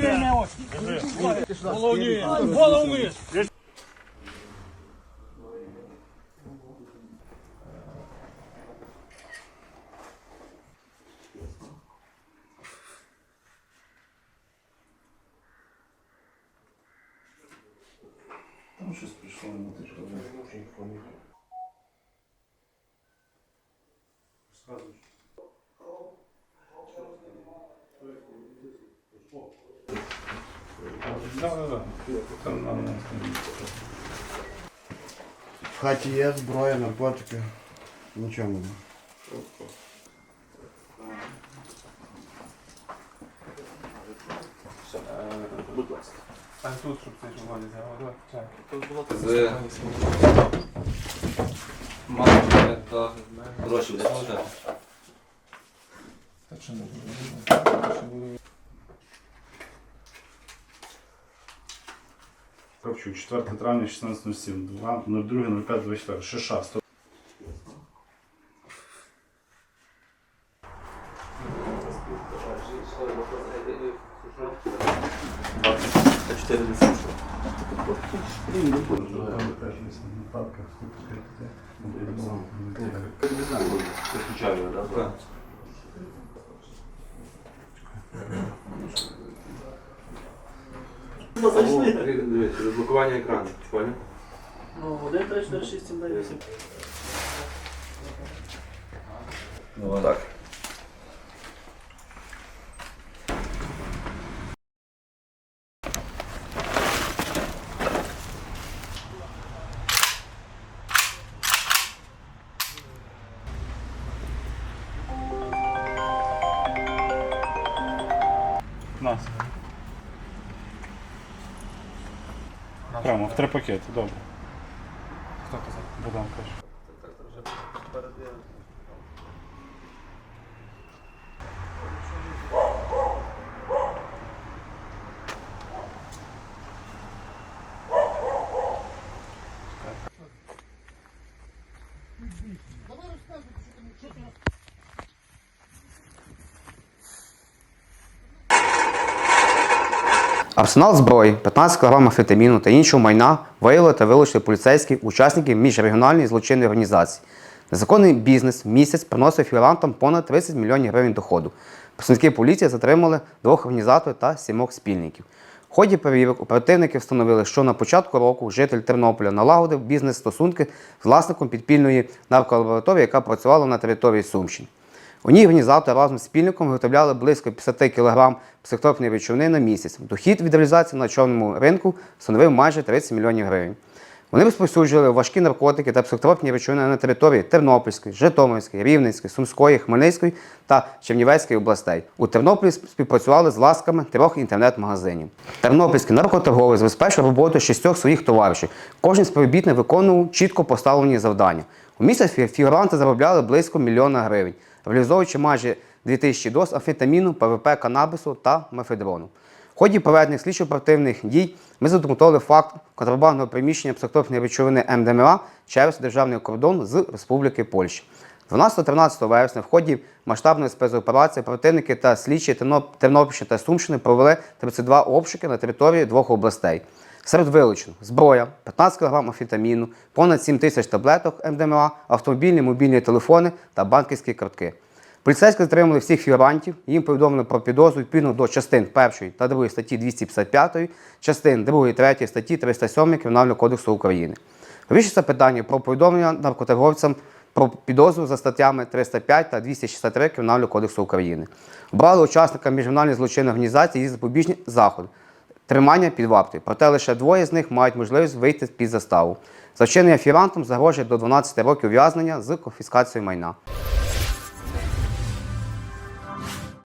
Вільне ось. Голову вниз. Голову вниз. Там щось прийшло на тиждень. Сразу же. В хаті є зброя, наркотики. Нічого не. А тут, щоб це ж воді взяла, чай. З мамою та гроші буде. Так що не буде. Кравчук, 4 травня 16.07, 02.05.24, Шиша. 100. Не знаю, включаю, да? Да. Розблокування екрану, понял? Ну, 1, 3, 4, 6, 7, 9, 8. Так. Нас. Прямо, в три пакети, добре. Хто казав? Богдан каже. Арсенал зброї, 15 кг амфетаміну та іншого майна виявили та вилучили поліцейські учасники міжрегіональної злочинної організації. Незаконний бізнес місяць приносив фігурантам понад 30 мільйонів гривень доходу. Представники поліції затримали двох організаторів та сімох спільників. В ході перевірок оперативники встановили, що на початку року житель Тернополя налагодив бізнес-стосунки з власником підпільної нарколабораторії, яка працювала на території Сумщини. Ній організатори разом з спільником виготовляли близько 50 кг психотропної речовини на місяць. Дохід від реалізації на чорному ринку становив майже 30 мільйонів гривень. Вони розповсюджували важкі наркотики та психотропні речовини на території Тернопільської, Житомирської, Рівненської, Сумської, Хмельницької та Чернівецької областей. У Тернополі співпрацювали з ласками трьох інтернет-магазинів. Тернопільський наркоторговець забезпечив роботу шістьох своїх товаришів. Кожен співробітник виконував чітко поставлені завдання. У місяць фігуранти заробляли близько мільйона гривень, реалізовуючи майже 2000 доз амфетаміну, ПВП, канабісу та мефедрону. В ході проведених слідчо-оперативних дій ми задокументували факт контрабандного приміщення психотропної речовини МДМА через державний кордон з Республіки Польща. 12-13 вересня в ході масштабної спецоперації противники та слідчі Тернопільщини та Сумщини провели 32 обшуки на території двох областей. Серед вилучено зброя, 15 кг амфетаміну, понад 7 тисяч таблеток МДМА, автомобільні, мобільні телефони та банківські картки. Поліцейські затримали всіх фігурантів, їм повідомили про підозру відповідно до частин 1 та 2 статті 255, частин 2 і 3 статті 307 Кримінального кодексу України. Вирішується питання про повідомлення наркоторговцям про підозру за статтями 305 та 263 Кримінального кодексу України. Обрали учасника міжнародної злочинної організації і запобіжні заходи. Тримання під вартою, проте лише двоє з них мають можливість вийти під заставу. За вчинення фірантом загрожує до 12 років ув'язнення з конфіскацією майна.